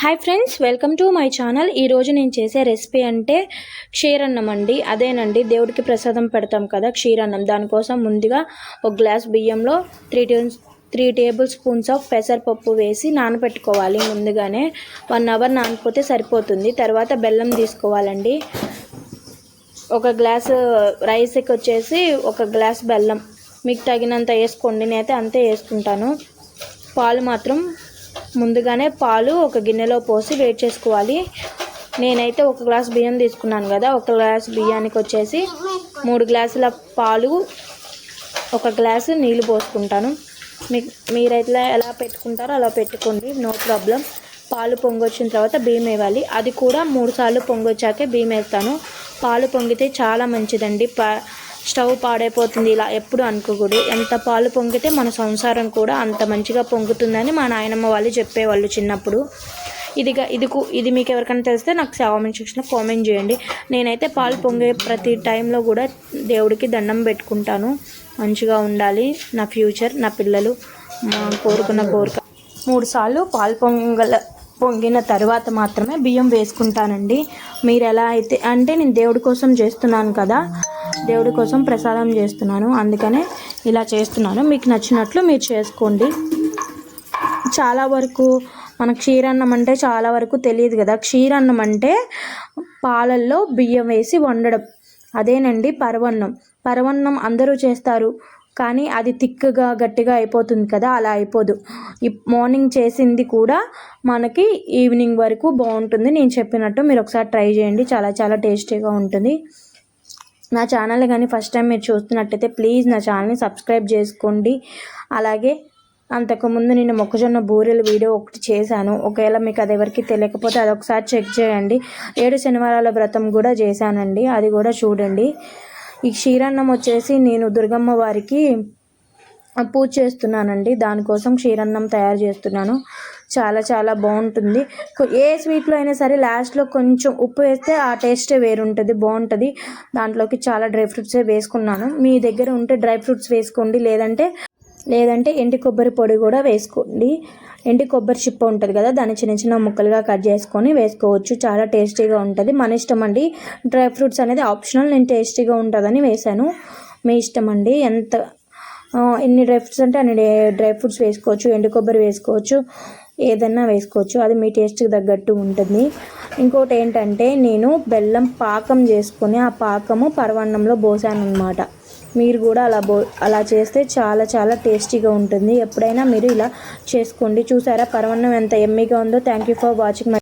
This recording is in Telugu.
Hi friends welcome to my channel ఈరోజు నేను చేసే రెసిపీ అంటే క్షీరన్నం అండి. అదేనండి దేవుడికి ప్రసాదం పెడతాం కదా క్షీరన్నం. దానికోసం ముందుగా ఒక గ్లాస్ బియ్యంలో three table three tablespoons of పెసరపప్పు వేసి నానబెట్టుకోవాలి ముందుగానే వన్ అవర్ నానిపోతే సరిపోతుంది. తర్వాత బెల్లం తీసుకోవాలండి. ఒక గ్లాస్ రైస్కి వచ్చేసి ఒక గ్లాస్ బెల్లం. మీకు తగినంత వేసుకోండి. నేనైతే అంతే వేసుకుంటాను. పాలు మాత్రం ముందుగానే పాలు ఒక గిన్నెలో పోసి వేడి చేసుకోవాలి. నేనైతే ఒక గ్లాస్ బియ్యం తీసుకున్నాను కదా ఒక గ్లాస్ బియ్యానికి వచ్చేసి మూడు గ్లాసుల పాలు ఒక గ్లాసు నీళ్ళు పోసుకుంటాను. మీ మీరైతే ఎలా పెట్టుకుంటారో అలా పెట్టుకోండి నో ప్రాబ్లం. పాలు పొంగొచ్చిన తర్వాత బియ్యం వేయాలి. అది కూడా మూడు సార్లు పొంగొచ్చాకే బియ్యం వేస్తాను. పాలు పొంగితే చాలా మంచిదండి. పా స్టవ్ పాడైపోతుంది ఇలా ఎప్పుడు అనుకోకూడదు. ఎంత పాలు పొంగితే మన సంసారం కూడా అంత మంచిగా పొంగుతుందని మా నాయనమ్మ వాళ్ళు చెప్పేవాళ్ళు చిన్నప్పుడు. ఇదిగా ఇది ఇది మీకు ఎవరికైనా తెలిస్తే నాకు కామెంట్ సెక్షన్లో కామెంట్ చేయండి. నేనైతే పాలు పొంగే ప్రతి టైంలో కూడా దేవుడికి దండం పెట్టుకుంటాను. మంచిగా ఉండాలి నా ఫ్యూచర్ నా పిల్లలు కోరుకున్న కోరిక. మూడు సార్లు పాలు పొంగల పొంగిన తర్వాత మాత్రమే బియ్యం వేసుకుంటానండి. మీరు ఎలా అయితే అంటే నేను దేవుడి కోసం చేస్తున్నాను కదా. దేవుడి కోసం ప్రసాదం చేస్తున్నాను. అందుకనే ఇలా చేస్తున్నాను. మీకు నచ్చినట్లు మీరు చేసుకోండి. చాలా వరకు మన క్షీరన్నం అంటే చాలా వరకు తెలియదు కదా. క్షీరన్నం అంటే పాలల్లో బియ్యం వేసి వండడం. అదేనండి పరవన్నం. పరవన్నం అందరూ చేస్తారు. కానీ అది తిక్కగా గట్టిగా అయిపోతుంది కదా. అలా అయిపోదు. ఈ మార్నింగ్ చేసింది కూడా మనకి ఈవినింగ్ వరకు బాగుంటుంది. నేను చెప్పినట్టు మీరు ఒకసారి ట్రై చేయండి. చాలా చాలా టేస్టీగా ఉంటుంది. నా ఛానల్ కానీ ఫస్ట్ టైం మీరు చూస్తున్నట్టయితే ప్లీజ్ నా ఛానల్ని సబ్స్క్రైబ్ చేసుకోండి. అలాగే అంతకుముందు నేను మొక్కజొన్న బూరెల వీడియో ఒకటి చేశాను. ఒకవేళ మీకు అది ఎవరికి తెలియకపోతే అది ఒకసారి చెక్ చేయండి. ఏడు శనివారాల వ్రతం కూడా చేశానండి. అది కూడా చూడండి. ఈ క్షీరాన్నం వచ్చేసి నేను దుర్గమ్మ వారికి పూజ చేస్తున్నానండి. దానికోసం క్షీరన్నం తయారు చేస్తున్నాను. చాలా చాలా బాగుంటుంది. ఏ స్వీట్లో అయినా సరే లాస్ట్లో కొంచెం ఉప్పు వేస్తే ఆ టేస్టే వేరుంటుంది బాగుంటుంది. దాంట్లోకి చాలా డ్రై ఫ్రూట్సే వేసుకున్నాను. మీ దగ్గర ఉంటే డ్రై ఫ్రూట్స్ వేసుకోండి. లేదంటే లేదంటే ఎండి కొబ్బరి పొడి కూడా వేసుకోండి. ఎండి కొబ్బరి చిప్ప ఉంటుంది కదా దాన్ని చిన్న చిన్న ముక్కలుగా కట్ చేసుకొని వేసుకోవచ్చు. చాలా టేస్టీగా ఉంటుంది. మన ఇష్టం అండి. డ్రై ఫ్రూట్స్ అనేది ఆప్షనల్ నేను టేస్టీగా ఉంటుందని వేశాను. మీ ఇష్టం అండి. ఎంత ఎన్ని డ్రై ఫ్రూట్స్ అంటే అన్ని డ్రై ఫ్రూట్స్ వేసుకోవచ్చు ఎండు కొబ్బరి వేసుకోవచ్చు. ఏదన్నా వేసుకోవచ్చు. అది మీ టేస్ట్కి తగ్గట్టు ఉంటుంది. ఇంకోటి ఏంటంటే నేను బెల్లం పాకం చేసుకొని ఆ పాకము పరవన్నంలో పోసాను అనమాట మీరు కూడా అలా బో అలా చేస్తే చాలా చాలా టేస్టీగా ఉంటుంది. ఎప్పుడైనా మీరు ఇలా చేసుకోండి. చూసారా? పరవన్నం ఎంత ఎమ్మీగా ఉందో. Thank you for watching my